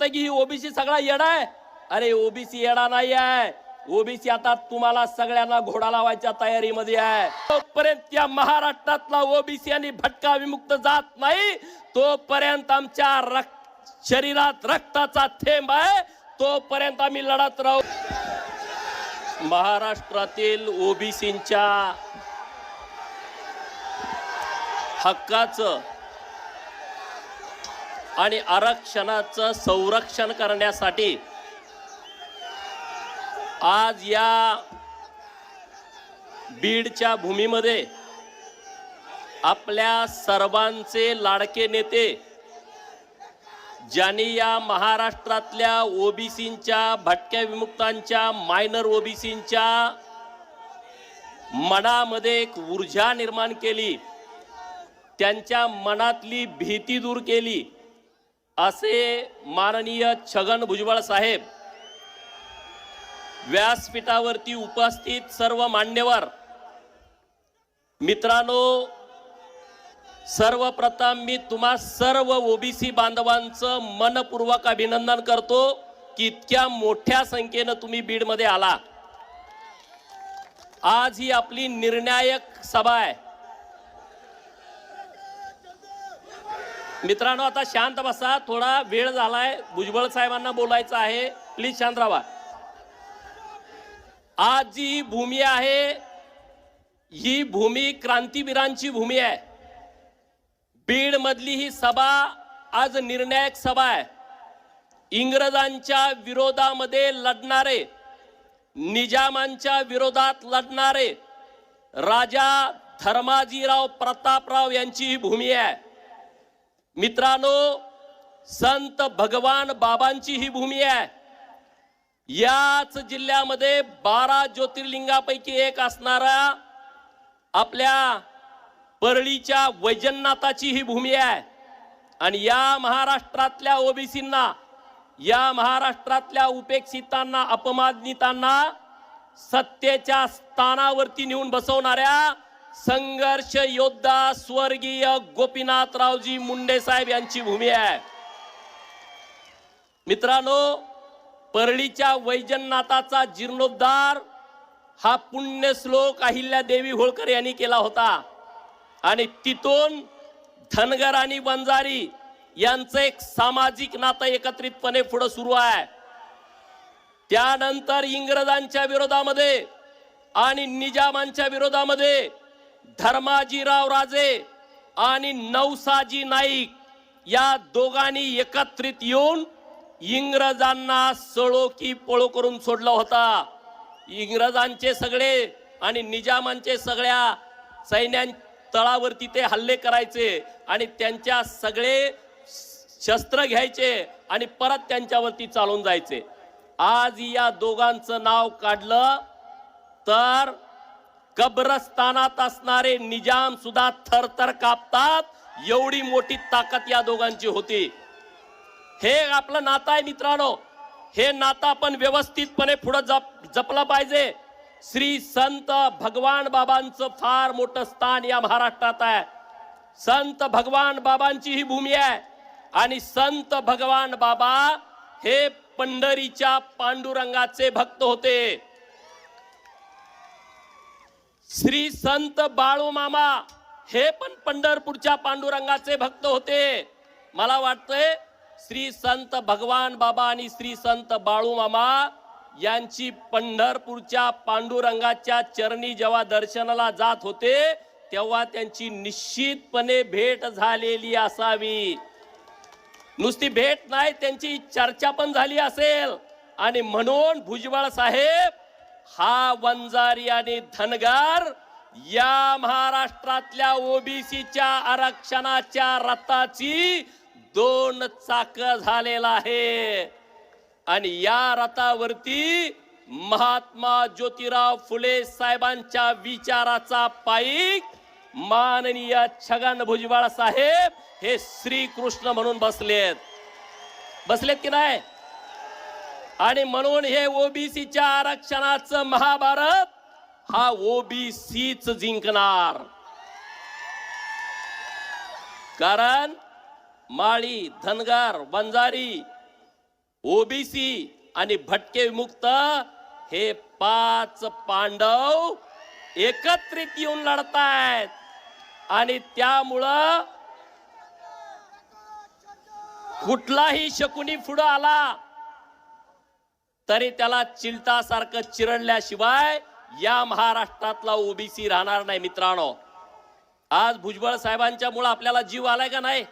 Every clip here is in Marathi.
वाटतं की ही ओबीसी सगळा येडा आहे? अरे ओबीसी येडा नाही आहे. ओबीसी आता तुम्हाला सगळ्यांना घोडा लावायच्या तयारीमध्ये आहे. तोपर्यंत या महाराष्ट्रातला ओबीसी आणि भटका विमुक्त जात नाही. तोपर्यंत आमच्या रक्त शरीरात रक्ताचा थेंब आहे. तोपर्यंत आम्ही लढत राहू. महाराष्ट्रातील ओबीसींच्या हक्काचं आणि आरक्षणाचं संरक्षण करण्यासाठी आज या बीडच्या भूमीमध्ये आपल्या सर्वांचे लाडके नेते ज्यांनी या महाराष्ट्रातल्या ओबीसींच्या भटक्या विमुक्तांच्या मायनर ओबीसींच्या मनामध्ये एक ऊर्जा निर्माण केली त्यांच्या मनातली भीती दूर केली असे माननीय छगन भुजबळ साहेब व्यासपीठावरती उपस्थित सर्व मान्यवर मित्रांनो सर्वप्रथम मी तुम्हा सर्व ओबीसी बांधवांचं मनपूर्वक अभिनंदन करतो की इतक्या मोठ्या संख्येनं तुम्ही बीडमध्ये आला आज ही आपली निर्णायक सभा आहे. मित्रांनो आता शांत बसा. थोडा वेळ झालाय. भुजबळ साहेबांना बोलायचं आहे. प्लीज शांत राहा. आज जी भूमी आहे ही भूमी क्रांतीवीरांची भूमी आहे. बीड मधली ही सभा आज निर्णायक सभा आहे. इंग्रजांच्या विरोधामध्ये लढणारे निजामांच्या विरोधात लढणारे राजा धर्माजीराव प्रतापराव यांची ही भूमी आहे. मित्रांनो संत भगवान बाबांची ही भूमी आहे. याच जिल्ह्यामध्ये बारा ज्योतिर्लिंगापैकी एक असणारा आपल्या परळीच्या वैजनाथाची ही भूमी आहे. आणि या महाराष्ट्रातल्या ओबीसींना या महाराष्ट्रातल्या उपेक्षितांना अपमानितांना सत्तेच्या स्थानावरती नेऊन बसवणाऱ्या संघर्ष योद्धा स्वर्गीय गोपीनाथरावजी मुंडे साहेब यांची भूमी आहे. मित्रांनो परळीच्या वैजननाथाचा जीर्णोद्धार हा पुण्य श्लोक अहिल्या देवी होळकर यांनी केला होता. आणि तिथून धनगर आणि बंजारी यांचं एक सामाजिक नातं एकत्रितपणे पुढे सुरू आहे. त्यानंतर इंग्रजांच्या विरोधामध्ये आणि निजामांच्या विरोधामध्ये धर्माजीराव राजे आणि नवसाजी नाईक या दोघांनी एकत्रित येऊन इंग्रजांना सळो की पळो करून सोडला होता. इंग्रजांचे सगळे आणि निजामांचे सगळ्या सैन्यां तळावरती ते हल्ले करायचे आणि त्यांच्या सगळे शस्त्र घ्यायचे आणि परत त्यांच्यावरती चालून जायचे. आज या दोघांचं नाव काढलं तर कब्रस्तानात असणारे निजाम सुद्धा थरथर कापतात. एवढी मोठी ताकद या दोघांची होती. हे आपलं नातं आहे मित्रांनो. हे नातं आपण व्यवस्थितपणे पुढे जप जपलं पाहिजे. श्री संत भगवान बाबांचं फार मोठं स्थान या महाराष्ट्रात आहे. संत भगवान बाबांची ही भूमी आहे. आणि संत भगवान बाबा हे पंढरीच्या पांडुरंगाचे भक्त होते. श्री संत बाळू मामा हे पण पंढरपूरच्या पांडुरंगाचे भक्त होते. मला वाटतंय श्री संत भगवान बाबा आणि श्री संत बाळू मामा यांची पंढरपूरच्या पांडुरंगाच्या चरणी जेव्हा दर्शनाला जात होते तेव्हा त्यांची निश्चितपणे भेट झालेली असावी. नुसती भेट नाही त्यांची चर्चा पण झाली असेल. आणि म्हणून भुजबळ साहेब हा वंजारी आणि धनगर या महाराष्ट्रातल्या ओबीसीच्या आरक्षणाच्या रथाची दोन चाक झालेला आहे. आणि या रथावरती महात्मा ज्योतिराव फुले साहेबांच्या विचाराचा पाईक माननीय छगन भुजबळ साहेब हे श्रीकृष्ण म्हणून बसलेत. बसलेत की नाही? आणि म्हणून हे ओबीसीच्या आरक्षणाचं महाभारत हा ओबीसीच जिंकणार. कारण माळी धनगर बंजारी ओबीसी आणि भटके विमुक्त हे पाच पांडव एकत्रित येऊन लढतायत. आणि त्यामुळं कुठलाही शकुनी पुढं आला तरी त्याला चिलटासारखं चिरडल्याशिवाय या महाराष्ट्रातला ओबीसी राहणार नाही मित्रांनो. आज भुजबळ साहेबांच्या मुळे आपल्याला जीव आलाय का नाही?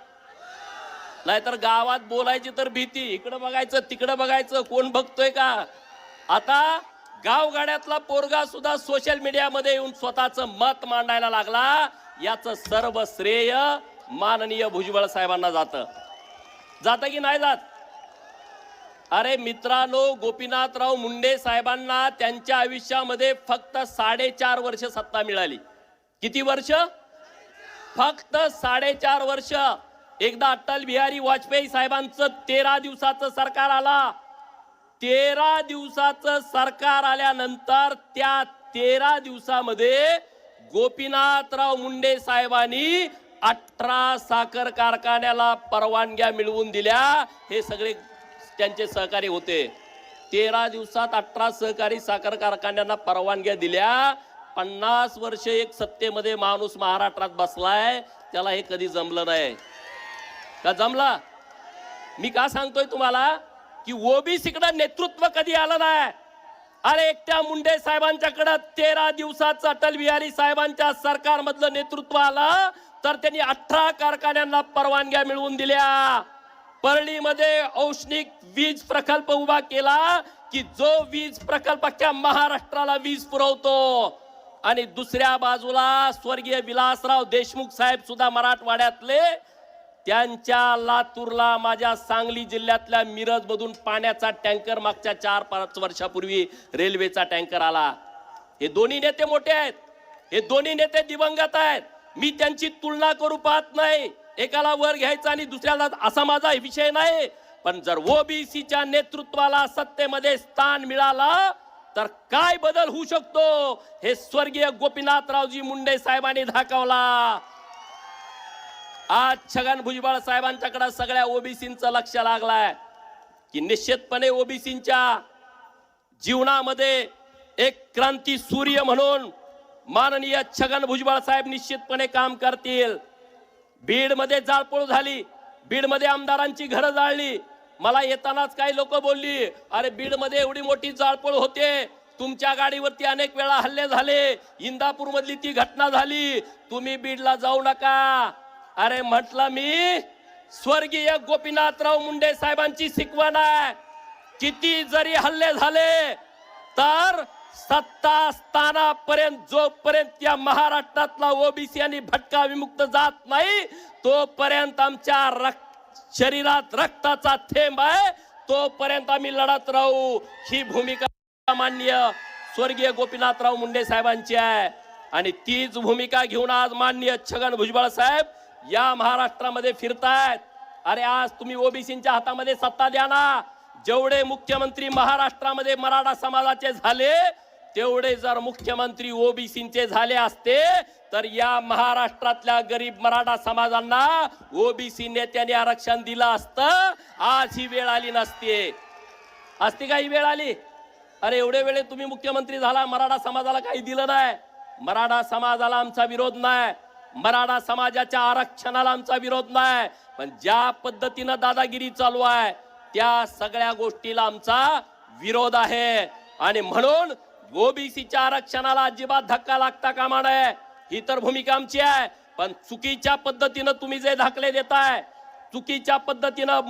नाहीतर गावात बोलायची तर भीती. इकडं बघायचं तिकडं बघायचं. कोण बघतोय का? आता गावगाड्यातला पोरगा सुद्धा सोशल मीडियामध्ये येऊन स्वतःचं मत मांडायला लागला. याचं सर्व श्रेय माननीय भुजबळ साहेबांना जातं. जातं की नाही जात? अरे मित्रांनो गोपीनाथराव मुंडे साहेबांना त्यांच्या आयुष्यामध्ये फक्त साडेचार वर्ष सत्ता मिळाली. किती वर्ष? फक्त साडेचार वर्ष. एकदा अटल बिहारी वाजपेयी साहेबांचं तेरा दिवसाचं सरकार आला. तेरा दिवसाचं सरकार आल्यानंतर त्या तेरा दिवसामध्ये गोपीनाथराव मुंडे साहेबांनी अठरा साखर कारखान्याला परवानग्या मिळवून दिल्या. हे सगळे त्यांचे सहकारी होते. तेरा दिवसात अठरा सहकारी साखर कारखान्यांना परवानग्या दिल्या. पन्नास वर्ष एक सत्तेमध्ये माणूस महाराष्ट्रात बसलाय. त्याला हे कधी जमलं नाही. का जमला? मी का सांगतोय तुम्हाला? की ओबीसीकडे नेतृत्व कधी आलं नाही? अरे एकट्या मुंडे साहेबांच्याकडे तेरा दिवसाच अटल बिहारी साहेबांच्या सरकारमधलं नेतृत्व आलं तर त्यांनी अठरा कारखान्यांना परवानग्या मिळवून दिल्या. परळीमध्ये औष्णिक वीज प्रकल्प उभा केला की जो वीज प्रकल्प अख्ख्या महाराष्ट्राला वीज पुरवतो. आणि दुसऱ्या बाजूला स्वर्गीय विलासराव देशमुख साहेब सुद्धा मराठवाड्यातले. त्यांच्या लातूरला माझ्या सांगली जिल्ह्यातल्या मिरजमधून पाण्याचा टँकर मागच्या चार पाच वर्षापूर्वी रेल्वेचा टँकर आला. हे दोन्ही नेते मोठे आहेत. हे दोन्ही नेते दिवंगत आहेत. मी त्यांची तुलना करू पाहत नाही. एकाला वर घ्यायचा आणि दुसऱ्याला असा माझा विषय नाही. पण जर ओबीसीच्या नेतृत्वाला सत्तेमध्ये स्थान मिळाला तर काय बदल होऊ शकतो? हे स्वर्गीय गोपीनाथरावजी मुंडे साहेबांनी दाखवला. आज छगन भुजबळ साहेबांच्याकडे सगळ्या ओबीसींचं लक्ष लागलाय की निश्चितपणे ओबीसींच्या जीवनामध्ये एक क्रांती सूर्य म्हणून माननीय छगन भुजबळ साहेब निश्चितपणे काम करतील. बीडमध्ये जाळपोळ झाली. बीडमध्ये आमदारांची घरं जाळली. मला येतानाच काही लोक बोलली अरे बीडमध्ये एवढी मोठी जाळपोळ होते. तुमच्या गाडीवरती अनेक वेळा हल्ले झाले. इंदापूर मधली ती घटना झाली. तुम्ही बीडला जाऊ नका. अरे म्हटलं मी स्वर्गीय गोपीनाथराव मुंडे साहेबांची शिकवण आहे. किती जरी हल्ले झाले तर सत्ता स्थानापर्यंत जोपर्यंत या महाराष्ट्रातला ओबीसी आणि भटका विमुक्त जात नाही तोपर्यंत आमच्या रक्त शरीरात रक्ताचा थेंब आहे तोपर्यंत आम्ही लढत राहू. ही भूमिका मान्य स्वर्गीय गोपीनाथराव मुंडे साहेबांची आहे. आणि तीच भूमिका घेऊन आज मान्य छगन भुजबळ साहेब या महाराष्ट्रामध्ये फिरतायत. अरे आज तुम्ही ओबीसीच्या हातामध्ये सत्ता द्या ना. जेवढे मुख्यमंत्री महाराष्ट्रामध्ये मराठा समाजाचे झाले तेवढे जर मुख्यमंत्री ओबीसीचे झाले असते तर या महाराष्ट्रातल्या गरीब मराठा समाजांना ओबीसी नेत्याने आरक्षण दिलं असतं. आज ही वेळ आली नसते असते का ही वेळ आली? अरे एवढे वेळे तुम्ही मुख्यमंत्री झाला मराठा समाजाला काही दिलं नाही. मराठा समाजाला आमचा विरोध नाही. मराठा समाजाच्या आरक्षणाला आमचा विरोध नाही. पण ज्या पद्धतीनं दादागिरी चालू आहे त्या सगळ्या गोष्टीला आमचा विरोध आहे. आणि म्हणून ओबीसीच्या आरक्षणाला अजिबात धक्का लागता कामा नये. ही तर भूमिका आमची आहे. पण चुकीच्या पद्धतीनं तुम्ही जे दाखले देताय चुकीच्या पद्धतीनं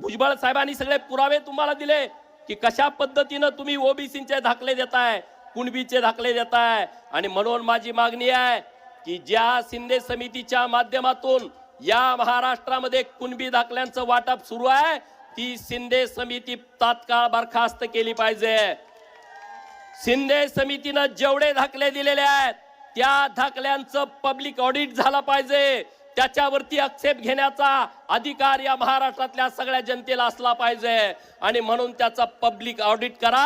भुजबळ साहेबांनी सगळे पुरावे तुम्हाला दिले की कशा पद्धतीनं तुम्ही ओबीसीचे दाखले देताय कुणबीचे दाखले देताय. आणि म्हणून माझी मागणी आहे की ज्या शिंदे समितीच्या माध्यमातून या महाराष्ट्रामध्ये कुणबी दाखल्यांचं वाटप सुरू आहे ती शिंदे समिती तात्काळ बरखास्त केली पाहिजे. शिंदे समितीनं जेवढे धाकले दिलेले आहेत त्या धाकल्यांचं पब्लिक ऑडिट झालं पाहिजे. त्याच्यावरती आक्षेप घेण्याचा अधिकार या महाराष्ट्रातल्या सगळ्या जनतेला असला पाहिजे. आणि म्हणून त्याचा पब्लिक ऑडिट करा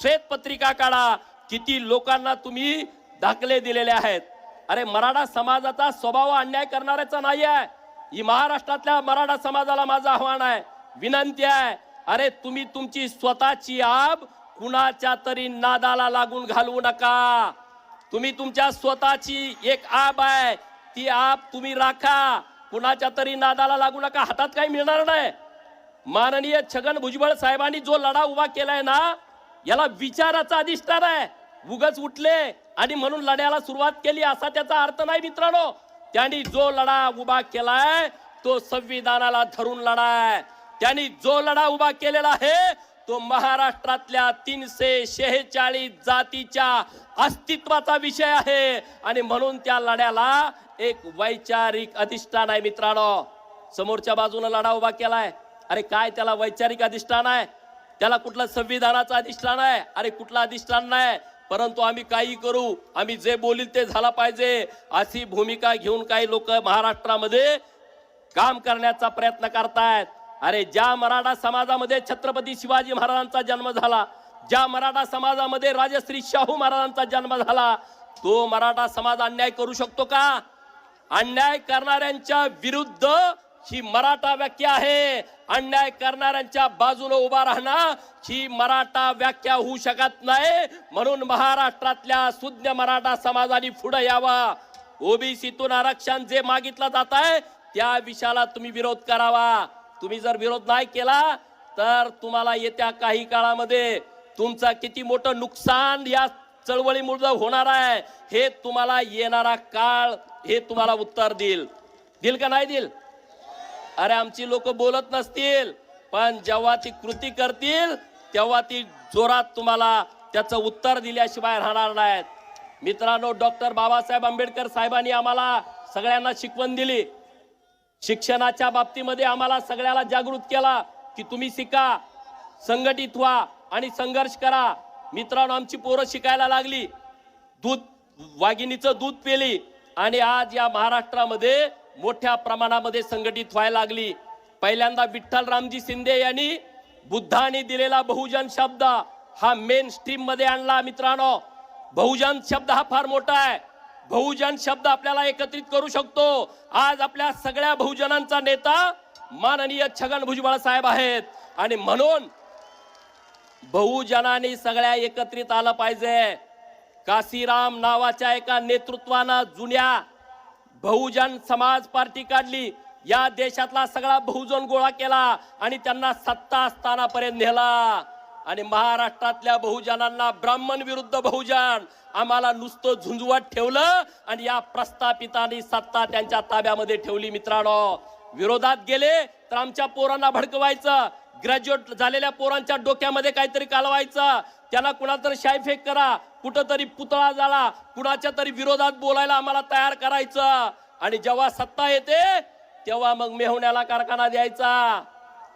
श्वेतपत्रिका काढा. किती लोकांना तुम्ही दाखले दिलेले आहेत. अरे मराठा समाजाचा स्वभाव अन्याय करणाऱ्याचा नाही आहे ही महाराष्ट्रातल्या मराठा समाजाला माझं आव्हान आहे. विनंती आहे अरे तुम्ही तुमची स्वतःची आब कुणाच्या तरी नादाला लागून घालवू नका. तुम्ही तुमच्या स्वतःची एक आब आहे ती आब तुम्ही राखा. कुणाच्या तरी नादाला लागू नका हातात काही मिळणार नाही. माननीय छगन भुजबळ साहेबांनी जो लढा उभा केलाय ना याला विचाराचा अधिष्ठान आहे. उगच उठले आणि म्हणून लढ्याला सुरुवात केली असा त्याचा अर्थ नाही मित्रांनो. त्यांनी जो लढा उभा केलाय तो संविधानाला धरून लढा आहे त्यांनी जो लढा उभा केलेला आहे तो महाराष्ट्रातल्या तीनशे शेहेचाळीस जातीच्या अस्तित्वाचा विषय आहे. आणि म्हणून त्या लढ्याला एक वैचारिक अधिष्ठान आहे मित्रांनो. समोरच्या बाजूने लढा उभा केलाय. अरे काय त्याला वैचारिक अधिष्ठान आहे? त्याला कुठलं संविधानाचं अधिष्ठान आहे? अरे कुठलं अधिष्ठान नाही? परंतु आम्ही काही करू. आम्ही जे बोलील ते झालं पाहिजे. अशी भूमिका घेऊन काही लोक महाराष्ट्रामध्ये काम करण्याचा प्रयत्न करतायत. अरे ज्या मराठा समाजामध्ये छत्रपती शिवाजी महाराजांचा जन्म झाला ज्या मराठा समाजामध्ये राजश्री शाहू महाराजांचा जन्म झाला तो मराठा समाज अन्याय करू शकतो का? अन्याय करणाऱ्यांच्या विरुद्ध ही मराठा व्याख्या आहे. अन्याय करणाऱ्यांच्या बाजूने उभा राहणं ही मराठा व्याख्या होऊ शकत नाही. म्हणून महाराष्ट्रातल्या सुज्ञ मराठा समाजाने पुढे यावा. ओबीसीतून आरक्षण जे मागितलं जात आहे त्या विषयाला तुम्ही विरोध करावा. तुम्ही जर विरोध नाही केला तर तुम्हाला येत्या काही काळामध्ये तुमचं किती मोठं नुकसान या चळवळीमुळे होणार आहे हे तुम्हाला येणारा काळ हे तुम्हाला उत्तर देईल. दिल का नाही दिल अरे आमची लोक बोलत नसतील पण जेव्हा ती कृती करतील तेव्हा ती जोरात तुम्हाला त्याचं उत्तर दिल्याशिवाय राहणार नाहीत. मित्रांनो डॉक्टर बाबासाहेब आंबेडकर साहेबांनी आम्हाला सगळ्यांना शिकवण दिली. शिक्षणाच्या बाबतीमध्ये आम्हाला सगळ्याला जागृत केला की तुम्ही शिका संघटित व्हा आणि संघर्ष करा. मित्रांनो आमची पोरं शिकायला लागली. दूध वाघिणीचं दूध पेली आणि आज या महाराष्ट्रामध्ये मोठ्या प्रमाणामध्ये संघटित व्हायला लागली. पहिल्यांदा विठ्ठल रामजी शिंदे यांनी बुद्धाने दिलेला बहुजन शब्द हा मेन स्ट्रीममध्ये आणला मित्रांनो. बहुजन शब्द हा फार मोठा आहे. बहुजन शब्द आपल्याला एकत्रित करू शकतो. आज आपल्या सगळ्या बहुजनांचा नेता माननीय छगन भुजबळ साहेब आहेत. आणि म्हणून बहुजनांनी सगळ्या एकत्रित आलं पाहिजे. काशीराम नावाच्या एका नेतृत्वानं जुन्या बहुजन समाज पार्टी काढली. या देशातला सगळा बहुजन गोळा केला आणि त्यांना सत्ता स्थानापर्यंत नेला. आणि महाराष्ट्रातल्या बहुजनांना ब्राह्मण विरुद्ध बहुजन आम्हाला नुसतं झुंजवत ठेवलं आणि या प्रस्थापितांनी सत्ता त्यांच्या ताब्यामध्ये ठेवली मित्रांनो. विरोधात गेले तर आमच्या पोरांना भडकवायचं. ग्रॅज्युएट झालेल्या पोरांच्या डोक्यामध्ये काहीतरी कालवायचं. त्याला कुणाला तरी शायफेक करा. कुठंतरी पुतळा झाला कुणाच्या तरी विरोधात बोलायला आम्हाला तयार करायचं. आणि जेव्हा सत्ता येते तेव्हा मग मेहुण्याला कारखाना द्यायचा.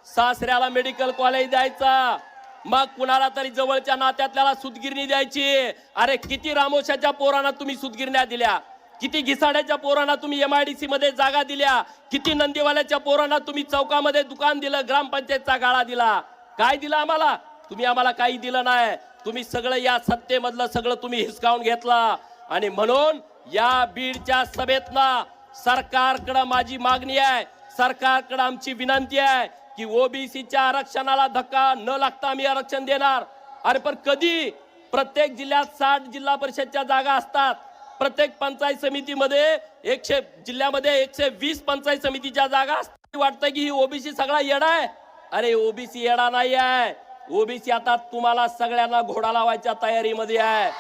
सासऱ्याला मेडिकल कॉलेज द्यायचा. मग कुणाला तरी जवळच्या नात्यातल्याला सुतगिरणी द्यायची? अरे किती रामोशाच्या पोरांना तुम्ही सुतगिरण्या दिल्या? किती घिसाड्याच्या पोरांना तुम्ही एमआयडीसी मध्ये जागा दिल्या? किती नंदीवाल्याच्या पोरांना तुम्ही चौकामध्ये दुकान दिलं ग्रामपंचायतचा गाळा दिला? काय दिलं आम्हाला? तुम्ही आम्हाला काही दिलं नाही. तुम्ही सगळं या सत्तेमधलं सगळं तुम्ही हिसकावून घेतला. आणि म्हणून या बीडच्या सभेतनं सरकारकडं माझी मागणी आहे. सरकारकडं आमची विनंती आहे. की ओबीसीच्या आरक्षणाला धक्का न लागता आम्ही आरक्षण देणार. अरे पण कधी? प्रत्येक जिल्ह्यात साठ जिल्हा परिषदच्या जागा असतात. प्रत्येक पंचायत समितीमध्ये एकशे जिल्ह्यामध्ये एकशे वीस पंचायत समितीच्या जागा असतात. वाटतं की ही ओबीसी सगळा येडा आहे? अरे ओबीसी येडा नाही आहे ओबीसी आता तुम्हाला सगळ्यांना घोडा लावायच्या तयारीमध्ये आहे.